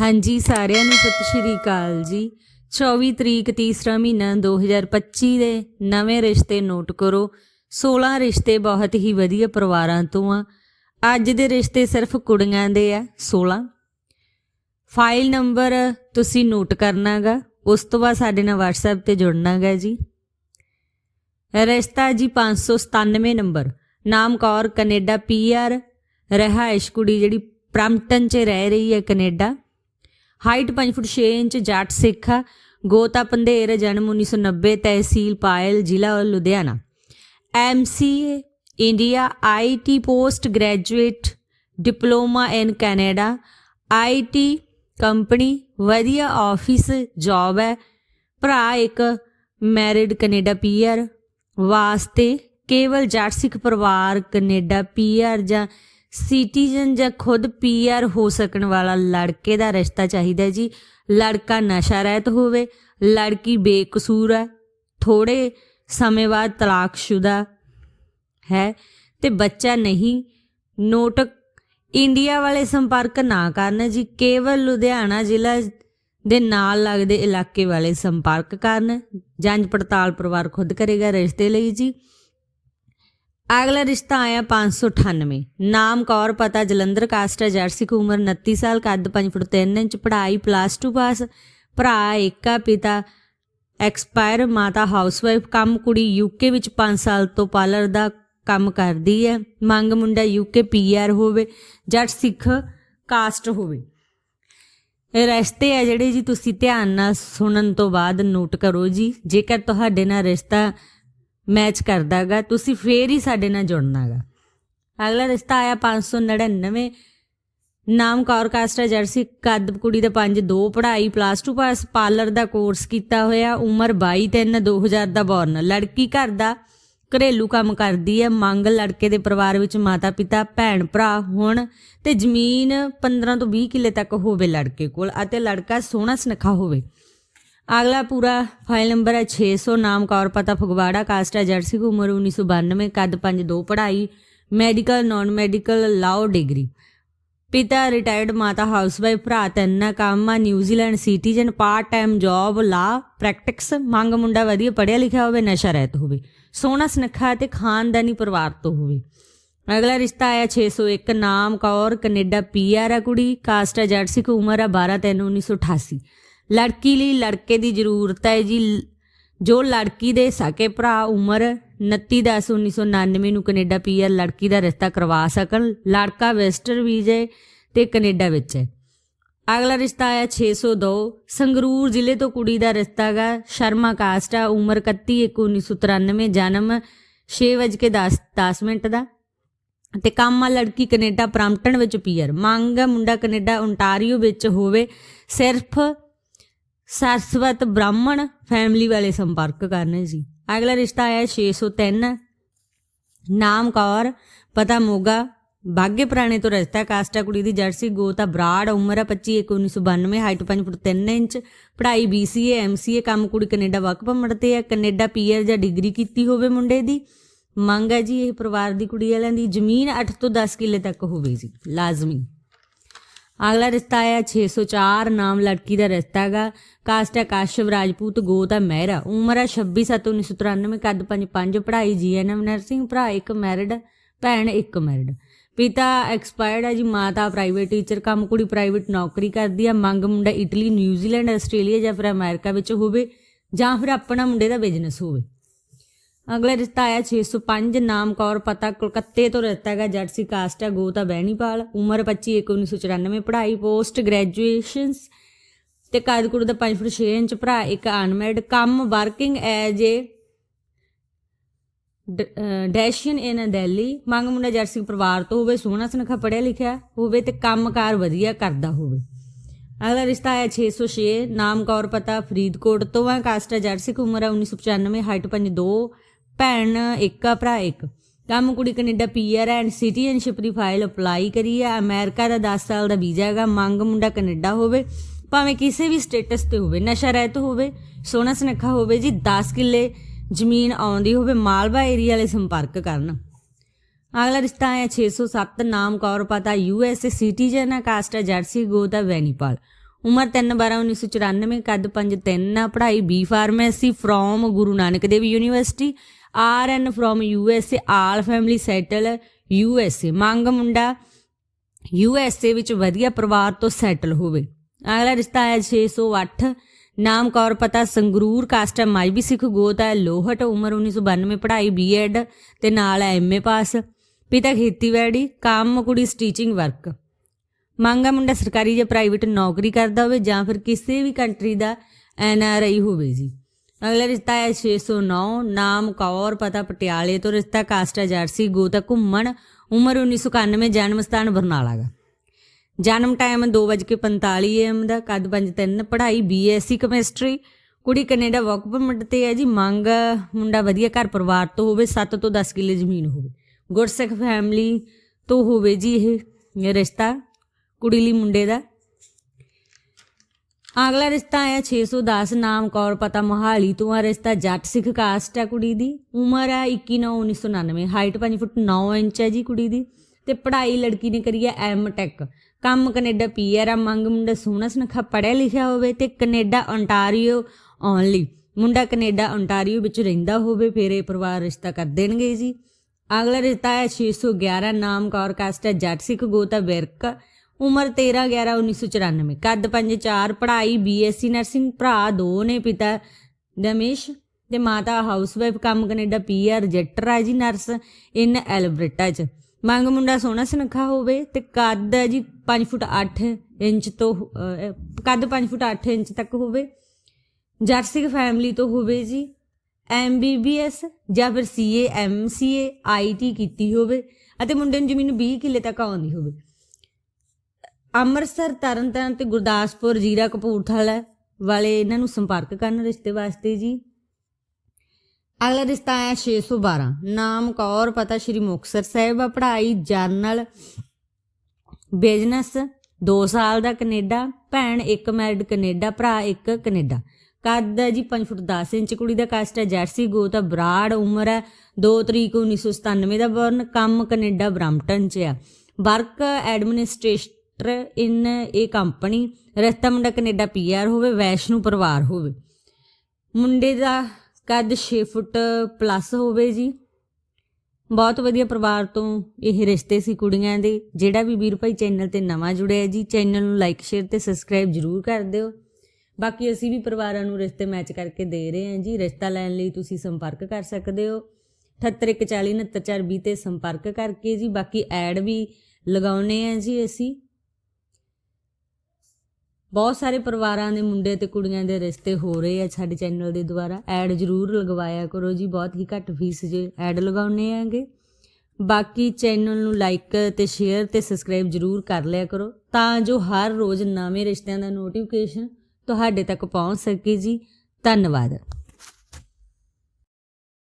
ਹਾਂਜੀ, ਸਾਰਿਆਂ ਨੂੰ ਸਤਿ ਸ਼੍ਰੀ ਅਕਾਲ ਜੀ। 24 ਤਰੀਕ, ਤੀਸਰਾ ਮਹੀਨਾ 2025 ਦੇ ਨਵੇਂ ਰਿਸ਼ਤੇ ਨੋਟ ਕਰੋ। 16 ਰਿਸ਼ਤੇ ਬਹੁਤ ਹੀ ਵਧੀਆ ਪਰਿਵਾਰਾਂ ਤੋਂ ਆ। ਅੱਜ ਦੇ ਰਿਸ਼ਤੇ ਸਿਰਫ ਕੁੜੀਆਂ ਦੇ ਆ 16 ਫਾਈਲ ਨੰਬਰ ਤੁਸੀਂ ਨੋਟ ਕਰਨਾਗਾ। ਉਸ ਤੋਂ ਬਾਅਦ ਸਾਡੇ ਨਾਲ WhatsApp ਤੇ ਜੁੜਨਾਗਾ ਜੀ। ਰਿਸ਼ਤਾ ਜੀ 597 ਨੰਬਰ। ਨਾਮ ਕੌਰ, ਕੈਨੇਡਾ ਪੀਆਰ ਰਹਾਇਸ਼ ਕੁੜੀ ਜਿਹੜੀ ਪ੍ਰੈਂਪਟਨ 'ਚ ਰਹਿ ਰਹੀ ਹੈ ਕੈਨੇਡਾ। ਹਾਈਟ 5 ਫੁੱਟ 6 ਇੰਚ, ਜੱਟ ਸਿੱਖ ਗੋਤਾ ਪੰਧੇਰ, ਜਨਮ 1990 ਤਹਿਸੀਲ ਪਾਇਲ, ਜ਼ਿਲ੍ਹਾ Ludhiana. MCA India IT post graduate diploma in Canada IT company ਵਧੀਆ ਆਫਿਸ ਜੌਬ ਹੈ। ਭਰਾ ਇੱਕ ਮੈਰਿਡ ਕੈਨੇਡਾ ਪੀਆਰ ਵਾਸਤੇ ਕੇਵਲ ਜੱਟ ਸਿੱਖ ਪਰਿਵਾਰ ਕੈਨੇਡਾ ਪੀਆਰ ਜਾਂ ਸਿਟੀਜ਼ਨ ਜਾਂ ਖੁਦ ਪੀਆਰ ਹੋ ਸਕਣ ਵਾਲਾ ਲੜਕੇ ਦਾ ਰਿਸ਼ਤਾ ਚਾਹੀਦਾ ਜੀ। ਲੜਕਾ ਨਸ਼ਾ ਰਹਿਤ ਹੋਵੇ, ਲੜਕੀ ਬੇਕਸੂਰ ਹੈ, ਥੋੜੇ ਸਮੇਂ ਬਾਅਦ ਤਲਾਕਸ਼ੁਦਾ ਹੈ ਤੇ ਬੱਚਾ ਨਹੀਂ, ਨੋਟ ਇੰਡੀਆ ਵਾਲੇ ਸੰਪਰਕ ਨਾ ਕਰਨ ਜੀ, ਕੇਵਲ ਲੁਧਿਆਣਾ ਜ਼ਿਲ੍ਹਾ ਦੇ ਨਾਲ ਲੱਗਦੇ ਇਲਾਕੇ ਵਾਲੇ ਸੰਪਰਕ ਕਰਨ ਜਾਂਚ ਪੜਤਾਲ ਪਰਿਵਾਰ ਖੁਦ ਕਰੇਗਾ ਰਿਸ਼ਤੇ ਲਈ ਜੀ। ਅਗਲਾ ਰਿਸ਼ਤਾ ਆਇਆ 598 ਨਾਮ ਕੌਰ, ਪਤਾ ਜਲੰਧਰ ਕਾਸਟ ਹੈ, ਜਰਸੀ ਕੁ ਉਮਰ 29 ਸਾਲ, ਕੱਦ 5 ਫੁੱਟ 3 ਇੰਚ, ਪੜ੍ਹਾਈ ਪਲੱਸ 2 ਪਾਸ ਭਰਾ ਏਕਾ, ਪਿਤਾ ਐਕਸਪਾਇਰ, ਮਾਤਾ ਹਾਊਸਵਾਈਫ ਕੰਮ ਕੁੜੀ ਯੂਕੇ ਵਿੱਚ 5 ਸਾਲ ਤੋਂ ਪਾਰਲਰ ਦਾ ਕੰਮ ਕਰਦੀ ਹੈ। ਮੰਗ ਮੁੰਡਾ ਯੂਕੇ ਪੀਆਰ ਹੋਵੇ, ਜੱਟ ਸਿੱਖ ਕਾਸਟ ਹੋਵੇ। ਇਹ ਰਿਸ਼ਤੇ ਆ ਜਿਹੜੇ ਜੀ, ਤੁਸੀਂ ਧਿਆਨ ਨਾਲ ਸੁਣਨ ਤੋਂ ਬਾਅਦ ਨੋਟ ਕਰੋ ਜੀ। ਜੇਕਰ ਤੁਹਾਡੇ ਨਾਲ ਰਿਸ਼ਤਾ ਮੈਚ ਕਰਦਾਗਾ, ਤੁਸੀਂ ਫੇਰ ਹੀ ਸਾਡੇ ਨਾਲ ਜੁੜਨਾਗਾ। ਅਗਲਾ ਰਿਸ਼ਤਾ ਆਇਆ 599 ਨਾਮ ਕੌਰ ਕਾਸਟ ਜਰਸੀ, ਕੱਦ ਕੁੜੀ ਦਾ 5 2 ਪੜ੍ਹਾਈ ਪਲੱਸ 2 ਪਾਸ ਪਾਰਲਰ ਦਾ ਕੋਰਸ ਕੀਤਾ ਹੋਇਆ, ਉਮਰ 22 3 2000 ਦਾ ਬੌਰਨ ਲੜਕੀ ਘਰ ਦਾ ਘਰੇਲੂ ਕੰਮ ਕਰਦੀ ਹੈ, ਮੰਗ ਲੜਕੇ ਦੇ ਪਰਿਵਾਰ ਵਿੱਚ ਮਾਤਾ ਪਿਤਾ, ਭੈਣ ਭਰਾ ਹੋਣ ਤੇ ਜ਼ਮੀਨ 15 ਤੋਂ 20 ਕਿੱਲੇ ਤੱਕ ਹੋਵੇ ਲੜਕੇ ਕੋਲ ਅਤੇ ਲੜਕਾ ਸੋਹਣਾ ਸੁਨੱਖਾ ਹੋਵੇ। ਅਗਲਾ ਪੂਰਾ ਫਾਈਲ ਨੰਬਰ ਹੈ 600 ਨਾਮ ਕੌਰ ਪਤਾ ਫਗਵਾੜਾ ਕਾਸਟ ਹੈ ਜਰਸੀ ਕੁ ਉਮਰ 1992 ਕੱਦ 5 2 ਪੜ੍ਹਾਈ medical non medical law degree ਪਿਤਾ ਰਿਟਾਇਰਡ ਮਾਤਾ ਹਾਊਸਵਾਈਫ ਭਰਾ ਤਿੰਨ ਕੰਮ ਆ New Zealand citizen part time job law practice ਮੰਗ ਮੁੰਡਾ ਵਧੀਆ ਪੜ੍ਹਿਆ ਲਿਖਿਆ ਹੋਵੇ ਨਸ਼ਾ ਰਹਿਤ ਹੋਵੇ ਸੋਹਣਾ ਸੁਨੱਖਾ ਤੇ ਖਾਨਦਾਨੀ ਪਰਿਵਾਰ ਤੋਂ ਹੋਵੇ ਅਗਲਾ ਰਿਸ਼ਤਾ ਆਇਆ 601 ਨਾਮ ਕੌਰ ਕੈਨੇਡਾ ਪੀਆਰ ਆ ਕੁੜੀ ਕਾਸਟ ਹੈ ਜਰਸੀ ਕੁ ਉਮਰ ਆ 12 3 1988 ਲੜਕੀ ਲਈ ਲੜਕੇ ਦੀ ਜ਼ਰੂਰਤ ਹੈ ਜੀ। ਜੋ ਲੜਕੀ ਦੇ ਸਕੇ ਭਰਾ ਉਮਰ 29 10 1999 ਨੂੰ ਕੈਨੇਡਾ ਪੀਆਰ ਲੜਕੀ ਦਾ ਰਿਸ਼ਤਾ ਕਰਵਾ ਸਕਣ, ਲੜਕਾ ਵੈਸਟਰ ਵੀਜ਼ੇ ਤੇ ਕੈਨੇਡਾ ਵਿੱਚ ਹੈ। ਅਗਲਾ ਰਿਸ਼ਤਾ ਆਇਆ 602 ਸੰਗਰੂਰ ਜ਼ਿਲ੍ਹੇ ਤੋਂ ਕੁੜੀ ਦਾ ਰਿਸ਼ਤਾ ਹੈਗਾ ਸ਼ਰਮਾ ਕਾਸਟ ਆ, ਉਮਰ 31 1993 ਜਨਮ 6:10 10 ਮਿੰਟ ਦਾ। ਤੇ ਕੰਮ ਆ ਲੜਕੀ ਕੈਨੇਡਾ ਪ੍ਰੈਂਪਟਨ ਵਿੱਚ ਪੀਅਰ ਮੰਗ ਮੁੰਡਾ ਕੈਨੇਡਾ ਓਨਟਾਰੀਓ ਵਿੱਚ ਹੋਵੇ, ਸਿਰਫ ਸਰਸਵਤ ਬ੍ਰਾਹਮਣ ਫੈਮਿਲੀ ਵਾਲੇ ਸੰਪਰਕ ਕਰਨੇ ਸੀ ਅਗਲਾ ਰਿਸ਼ਤਾ ਆਇਆ 603 ਨਾਮ ਕੌਰ, ਪਤਾ ਮੋਗਾ। ਬਾਗੇ ਪੁਰਾਣੇ ਤੋਂ ਰਸਤਾ ਕਾਸਟਾ ਕੁੜੀ ਦੀ ਜਰਸੀ ਗੋਤਾ ਬਰਾੜ, ਉਮਰ ਹੈ 25 1992 ਹਾਈਟ 5 ਫੁੱਟ 3 ਇੰਚ। ਪੜ੍ਹਾਈ BCA MCA ਕੰਮ ਕੁੜੀ ਕੈਨੇਡਾ ਵਰਕ ਪਰਮਿਟ ਤੇ ਹੈ ਕੈਨੇਡਾ ਪੀਆਰ ਜਾਂ ਡਿਗਰੀ ਕੀਤੀ ਹੋਵੇ ਮੁੰਡੇ ਦੀ। ਮੰਗ ਹੈ ਜੀ ਇਹ ਪਰਿਵਾਰ ਦੀ ਕੁੜੀ ਵਾਲਿਆਂ ਦੀ। ਜ਼ਮੀਨ 8 ਤੋਂ 10 ਕਿੱਲੇ ਤੱਕ ਹੋਵੇ ਜੀ, ਲਾਜ਼ਮੀ। ਅਗਲਾ ਰਿਸ਼ਤਾ ਆਇਆ 604 ਨਾਮ ਲੜਕੀ ਦਾ ਰਿਸ਼ਤਾ ਹੈਗਾ। ਕਾਸਟ ਹੈ ਕਾਸ਼ਵ, ਰਾਜਪੂਤ, ਗੋਤ ਹੈ ਮਹਿਰਾ ਉਮਰ ਹੈ 26 7 1993 ਕੱਦ 5 5 ਪੜ੍ਹਾਈ ਜੀਐਨਐਮ ਨਰਸਿੰਗ, ਭਰਾ ਇੱਕ ਮੈਰਿਡ, ਭੈਣ ਇੱਕ ਮੈਰਿਡ। ਪਿਤਾ ਐਕਸਪਾਇਰਡ ਹੈ ਜੀ, ਮਾਤਾ ਪ੍ਰਾਈਵੇਟ ਟੀਚਰ, ਕੰਮ ਕੁੜੀ ਪ੍ਰਾਈਵੇਟ ਨੌਕਰੀ ਕਰਦੀ ਹੈ। ਮੰਗ ਮੁੰਡਾ ਇਟਲੀ, ਨਿਊਜ਼ੀਲੈਂਡ, ਆਸਟ੍ਰੇਲੀਆ ਜਾਂ ਫਿਰ ਅਮਰੀਕਾ ਵਿੱਚ ਹੋਵੇ ਜਾਂ ਫਿਰ ਆਪਣਾ ਮੁੰਡੇ ਦਾ ਬਿਜ਼ਨਸ ਹੋਵੇ। ਅਗਲਾ ਰਿਸ਼ਤਾ ਆਇਆ 605 ਨਾਮ ਕੌਰ, ਪਤਾ ਕਲਕੱਤੇ ਤੋਂ ਰਿਸ਼ਤਾ ਹੈਗਾ ਜਰਸੀ ਕਾਸਟ ਹੈ, ਗੋਤਾ ਬਹਿਣੀਪਾਲ, ਉਮਰ 25 1994 ਪੜ੍ਹਾਈ ਪੋਸਟ ਗ੍ਰੈਜੂਏਸ਼ਨਸ ਤੇ ਕੱਦ ਦਾ 5 ਫੁੱਟ 6 ਇੰਚ ਭਰਾ, ਇੱਕ ਅਨਮੈਰਿਡ ਕੰਮ working as a dietician in Delhi ਮੰਗ ਮੁੰਡਾ ਜਰਸੀ ਪਰਿਵਾਰ ਤੋਂ ਹੋਵੇ, ਸੋਹਣਾ ਸੁਨੱਖਾ, ਪੜ੍ਹਿਆ ਲਿਖਿਆ ਹੋਵੇ ਤੇ ਕੰਮਕਾਰ ਵਧੀਆ ਕਰਦਾ ਹੋਵੇ। ਅਗਲਾ ਰਿਸ਼ਤਾ ਹੈ 606 ਨਾਮ ਕੌਰ, ਪਤਾ ਫਰੀਦਕੋਟ ਤੋਂ ਹੈ ਕਾਸਟ ਹੈ ਜਰਸੀ ਉਮਰ ਹੈ 1995 ਹਾਈਟ 52 ਭੈਣ, ਇੱਕ ਆ, ਭਰਾ, ਇੱਕ। ਕੰਮ ਕੁੜੀ ਕੈਨੇਡਾ ਪੀਆਰ ਐਂਡ ਸਿਟੀਜ਼ਨਸ਼ਿਪ ਦੀ ਫਾਈਲ ਅਪਲਾਈ ਕਰੀ ਹੈ। ਅਮਰੀਕਾ ਦਾ 10 ਸਾਲ ਦਾ ਵੀਜ਼ਾ ਹੈਗਾ। ਮੰਗ ਮੁੰਡਾ ਕੈਨੇਡਾ ਹੋਵੇ। ਭਾਵੇਂ ਕਿਸੇ ਵੀ ਸਟੇਟਸ ਤੇ ਹੋਵੇ, ਨਸ਼ਾ ਰਹਿਤ ਹੋਵੇ ਸੋਹਣਾ ਸੁਨੱਖਾ ਹੋਵੇ ਜੀ 10 ਕਿੱਲੇ ਜ਼ਮੀਨ ਆਉਂਦੀ ਹੋਵੇ, ਮਾਲਵਾ ਏਰੀਆ ਵਾਲੇ ਸੰਪਰਕ ਕਰਨ। ਅਗਲਾ ਰਿਸ਼ਤਾ ਹੈ 607 ਨਾਮ ਕੌਰ ਪਤਾ ਯੂਐਸਏ ਸਿਟੀਜ਼ਨ ਹੈ, ਕਾਸਟ ਹੈ ਜਰਸੀ ਗੋਦਾ ਵੈਨੀਪਾਲ। ਉਮਰ 3/12/1994 ਕੱਦ 5'3 ਆ ਪੜ੍ਹਾਈ B pharmacy from Guru Nanak Dev university R N from U S A all family settle U S A ਮੰਗ ਮੁੰਡਾ ਯੂ ਐਸ ਏ ਵਿੱਚ ਵਧੀਆ ਪਰਿਵਾਰ ਤੋਂ ਸੈਟਲ ਹੋਵੇ। ਅਗਲਾ ਰਿਸ਼ਤਾ ਹੈ 608 ਨਾਮ ਕੌਰ ਪਤਾ, ਸੰਗਰੂਰ ਕਾਸਟ ਹੈ ਮਾਈ ਵੀ ਸਿੱਖ ਗੋਤ ਹੈ, ਲੋਹਟ, ਉਮਰ 1992 ਪੜ੍ਹਾਈ ਬੀਐਡ ਤੇ ਨਾਲ ਹੈ ਐਮਏ ਪਾਸ ਪਿਤਾ ਖੇਤੀਬਾੜੀ, ਕੰਮ, ਕੁੜੀ ਸਟੀਚਿੰਗ ਵਰਕ ਮੰਗਾ ਮੁੰਡਾ ਸਰਕਾਰੀ ਜਾਂ ਪ੍ਰਾਈਵੇਟ ਨੌਕਰੀ ਕਰਦਾ ਹੋਵੇ ਜਾਂ ਫਿਰ ਕਿਸੇ ਵੀ country the N R I ਹੋਵੇ ਜੀ। ਅਗਲਾ ਰਿਸ਼ਤਾ ਹੈ 609 ਨਾਮ ਕੌਰ, ਪਤਾ ਪਟਿਆਲੇ ਤੋਂ ਰਿਸ਼ਤਾ ਕਾਸਟ ਹੈ ਜਰਸੀ, ਗੋਤਾ ਘੁੰਮਣ, ਉਮਰ 1991 ਜਨਮ ਸਥਾਨ ਬਰਨਾਲਾ ਦਾ ਜਨਮ ਟਾਈਮ 2:45 am ਦਾ, ਕੱਦ 5'3 ਪੜ੍ਹਾਈ ਬੀਐਸਸੀ ਕੈਮਿਸਟਰੀ ਕੁੜੀ ਕੈਨੇਡਾ ਵਰਕ ਪਰਮਿਟ ਤੇ ਹੈ ਜੀ, ਮੰਗ ਮੁੰਡਾ ਵਧੀਆ ਘਰ ਪਰਿਵਾਰ ਤੋਂ ਹੋਵੇ 7 ਤੋਂ 10 ਕਿੱਲੇ ਜ਼ਮੀਨ ਹੋਵੇ। ਗੁਰਸਿੱਖ ਫੈਮਿਲੀ ਤੋਂ ਹੋਵੇ ਜੀ ਇਹ ਰਿਸ਼ਤਾ ਕੁੜੀ ਲਈ ਮੁੰਡੇ ਦਾ। ਅਗਲਾ ਰਿਸ਼ਤਾ ਹੈ 610 ਨਾਮ ਕੌਰ, ਪਤਾ ਮੋਹਾਲੀ ਤੋਂ ਆ ਰਿਸ਼ਤਾ ਜੱਟ ਸਿੱਖ ਕਾਸਟ ਹੈ ਕੁੜੀ ਦੀ। ਉਮਰ ਹੈ 21/9/1999 ਹਾਈਟ 5 ਫੁੱਟ 9 ਇੰਚ ਹੈ ਜੀ ਕੁੜੀ ਦੀ। ਤੇ ਪੜ੍ਹਾਈ ਲੜਕੀ ਨੇ ਕਰੀ ਹੈ ਐਮ ਟੈਕ ਕੰਮ ਕੈਨੇਡਾ ਪੀਆਰ ਆ, ਮੰਗ ਮੁੰਡਾ ਸੋਹਣਾ ਸੁਨੱਖਾ ਪੜ੍ਹਿਆ ਲਿਖਿਆ ਹੋਵੇ ਤੇ ਕੈਨੇਡਾ ਓਨਟਾਰੀਓ ਓਨਲੀ ਮੁੰਡਾ ਕੈਨੇਡਾ ਓਨਟਾਰੀਓ ਵਿੱਚ ਰਹਿੰਦਾ ਹੋਵੇ, ਫਿਰ ਇਹ ਪਰਿਵਾਰ ਰਿਸ਼ਤਾ ਕਰ ਦੇਣਗੇ ਜੀ। ਅਗਲਾ ਰਿਸ਼ਤਾ ਹੈ 611 ਨਾਮ ਕੌਰ, ਕਾਸਟ ਹੈ ਜੱਟ ਸਿੱਖ ਗੋਤਾ ਵਿਰਕ ਉਮਰ 13 11 1994 ਕੱਦ 5'4 ਪੜ੍ਹਾਈ ਬੀਐਸਸੀ ਨਰਸਿੰਗ ਭਰਾ ਦੋ ਨੇ, ਪਿਤਾ ਦਮੇਸ਼ ਤੇ ਮਾਤਾ ਹਾਊਸਵਾਈਫ ਕੰਮ ਕੈਨੇਡਾ ਪੀਆਰ ਜੱਟਰ ਹੈ ਜੀ ਨਰਸ ਇਨ ਐਲਬਰਟਾ ਚ। ਮੰਗ ਮੁੰਡਾ ਸੋਹਣਾ ਸੁਨੱਖਾ ਹੋਵੇ ਤੇ ਕੱਦ ਹੈ ਜੀ 5 ਫੁੱਟ 8 ਇੰਚ ਤੋਂ ਕੱਦ 5 ਫੁੱਟ 8 ਇੰਚ ਤੱਕ ਹੋਵੇ। ਜਰਸਿਕ ਸਿੱਖ ਫੈਮਿਲੀ ਤੋਂ ਹੋਵੇ ਜੀ ਐਮਬੀਬੀਐਸ ਜਾਂ ਫਿਰ ਸੀਏ ਐਮਸੀਏ ਆਈਟੀ ਕੀਤੀ ਹੋਵੇ ਅਤੇ ਮੁੰਡੇ ਨੂੰ ਜ਼ਮੀਨ 20 ਕਿੱਲੇ ਤੱਕ ਆਉਂਦੀ ਹੋਵੇ। ਅੰਮ੍ਰਿਤਸਰ ਤਰਨਤਾਰਨ ਤੇ ਗੁਰਦਾਸਪੁਰ ਜੀਰਾ ਕਪੂਰਥਲਾ ਵਾਲੇ ਇਹਨਾਂ ਨੂੰ ਸੰਪਰਕ ਕਰਨ ਰਿਸ਼ਤੇ ਵਾਸਤੇ ਜੀ। ਅਗਲਾ ਰਿਸ਼ਤਾ ਹੈ 612 ਨਾਮ ਕੌਰ, ਪਤਾ ਸ਼੍ਰੀ ਮੁਕਤਸਰ ਸਾਹਿਬ ਆ, ਪੜ੍ਹਾਈ ਜਰਨਲ ਬਿਜ਼ਨਸ 2 ਸਾਲ ਦਾ ਕੈਨੇਡਾ, ਭੈਣ ਇੱਕ ਮੈਰਿਡ ਕੈਨੇਡਾ, ਭਰਾ ਇੱਕ ਕੈਨੇਡਾ। ਕੱਦ ਹੈ ਜੀ 5 ਫੁੱਟ 10 ਇੰਚ, ਕੁੜੀ ਦਾ ਕਾਸਟ ਹੈ ਜਰਸੀ ਗੋਤ ਆ ਬਰਾੜ, ਉਮਰ ਹੈ 2 ਤਰੀਕ 1997 ਦਾ ਬਰਨ, ਕੰਮ ਕੈਨੇਡਾ ਬ੍ਰੈਂਪਟਨ ਚ ਆ। ਵਰਕ ਐਡਮਿਨਿਸਟ੍ਰੇਸ਼ਨ ਐਡਮਿਨਿਸਟ੍ਰੇਟਰ ਇਨ, ਇਹ ਕੰਪਨੀ, ਰਸਤਾ ਮੁੰਡਾ ਕੈਨੇਡਾ ਪੀਆਰ ਹੋਵੇ, ਵੈਸ਼ਨੂ ਪਰਿਵਾਰ ਹੋਵੇ। ਮੁੰਡੇ ਦਾ ਕੱਦ 6 ਫੁੱਟ ਪਲੱਸ ਹੋਵੇ ਜੀ। ਬਹੁਤ ਵਧੀਆ ਪਰਿਵਾਰ ਤੋਂ ਇਹ ਰਿਸ਼ਤੇ ਸੀ ਕੁੜੀਆਂ ਦੇ, ਜਿਹੜਾ ਵੀ ਵੀਰ ਭਾਈ ਚੈਨਲ ਤੇ ਨਵਾਂ ਜੁੜਿਆ ਜੀ, ਚੈਨਲ ਨੂੰ ਲਾਈਕ ਸ਼ੇਅਰ ਤੇ ਸਬਸਕ੍ਰਾਈਬ ਜਰੂਰ ਕਰ ਦਿਓ। ਬਾਕੀ ਅਸੀਂ ਵੀ ਪਰਿਵਾਰਾਂ ਨੂੰ ਰਿਸ਼ਤੇ ਮੈਚ ਕਰਕੇ ਦੇ ਰਹੇ ਹਾਂ ਜੀ। ਰਿਸ਼ਤਾ ਲੈਣ ਲਈ ਤੁਸੀਂ ਸੰਪਰਕ ਕਰ ਸਕਦੇ ਹੋ। 7814499420 ਤੇ ਸੰਪਰਕ ਕਰਕੇ ਜੀ। ਬਾਕੀ ਐਡ ਵੀ ਲਗਾਉਨੇ ਆ ਜੀ ਅਸੀਂ। ਬਹੁਤ ਸਾਰੇ ਪਰਿਵਾਰਾਂ ਦੇ ਮੁੰਡੇ ਤੇ ਕੁੜੀਆਂ ਦੇ ਰਿਸ਼ਤੇ ਹੋ ਰਹੇ ਆ ਸਾਡੇ ਚੈਨਲ ਦੇ ਦੁਆਰਾ। ਐਡ ਜ਼ਰੂਰ ਲਗਵਾਇਆ ਕਰੋ ਜੀ, ਬਹੁਤ ਹੀ ਘੱਟ ਫੀਸ 'ਚ ਐਡ ਲਗਾਉਨੇ ਆਂਗੇ। ਬਾਕੀ ਚੈਨਲ ਨੂੰ ਲਾਈਕ ਤੇ ਸ਼ੇਅਰ ਤੇ ਸਬਸਕ੍ਰਾਈਬ ਜ਼ਰੂਰ ਕਰ ਲਿਆ ਕਰੋ ਤਾਂ ਜੋ ਹਰ ਰੋਜ਼ ਨਵੇਂ ਰਿਸ਼ਤਿਆਂ ਦਾ ਨੋਟੀਫਿਕੇਸ਼ਨ ਤੁਹਾਡੇ ਤੱਕ ਪਹੁੰਚ ਸਕੇ ਜੀ। ਧੰਨਵਾਦ।